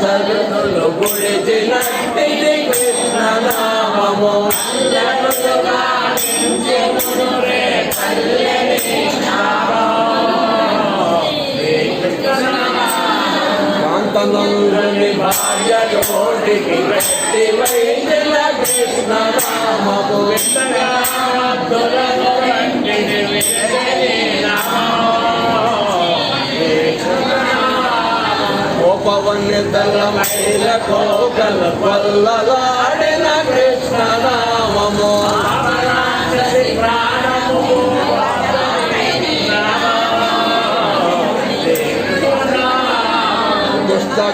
తోట గుడిచిన గుడిచినట్టిది కృష్ణ నామము. కాంతనందుని భార్య కోటికి వ్యక్తి వైద్యుల కృష్ణ నామము. ఉపవన్నితలమైన కోకల కొల్లలాడిన కృష్ణ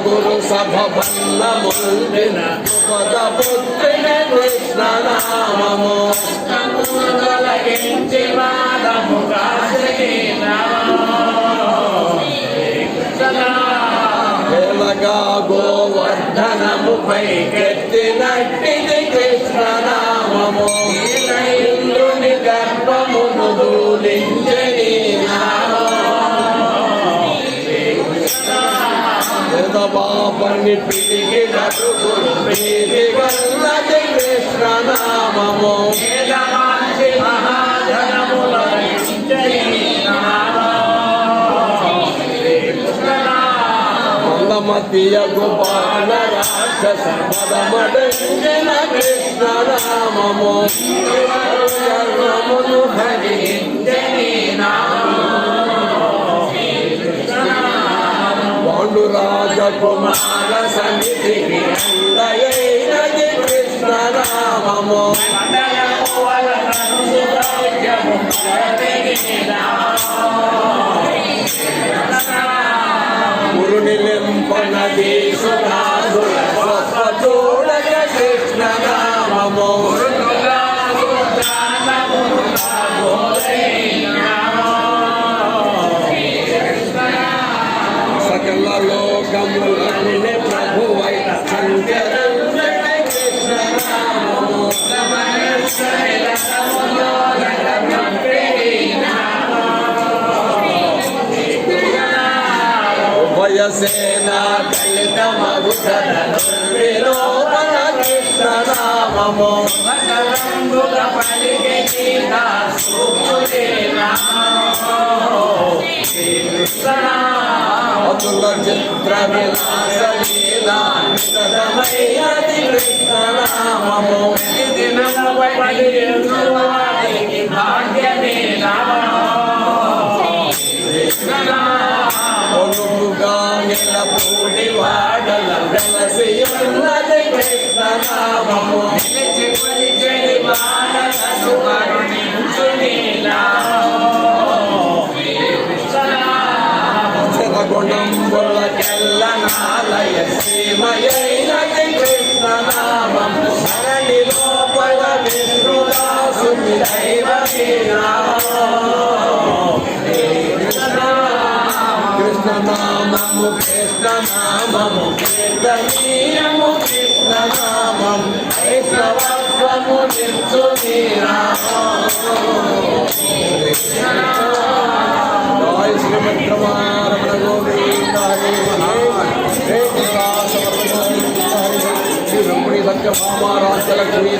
గురు సభ బన్న ముందిన పద పుట్టిన కృష్ణ గోవర్ధనము పైకెత్తినట్టిది కృష్ణ నామము ఇంద్రుని గర్భమును దూలించని బాపని పిలిగి నడుగురు మీది వల్లది కృష్ణ నామము మందమతియ గోపాల రాక్షస పదమడంజన కృష్ణ నామము సర్వమును హరించని పాండు రాజకుమార సన్నిధికి అందయైనది కృష్ణ నామము మురుని నిలింపనది సురాసుల ఉభయసేన దళిత మగుధర విలోపన కృష్ణ నామము అతుల చిత్ర విలాస లీలామితమైనది కృష్ణ నామము కొనుగుగా నిలపూడి వాడల వెలసి ఉన్నది కృష్ణ నామము. గుణంబులకెల్ల నాలయ శ్రీమయ కీర్తనీయము కృష్ణ నామము కీర్తనీయము కృష్ణ నామం వైష్ణవత్వము నిత్యు నీ గోవింద హరి శ్రీ రమణి సత్య భామ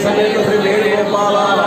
సమేత శ్రీ వేణుగోపాల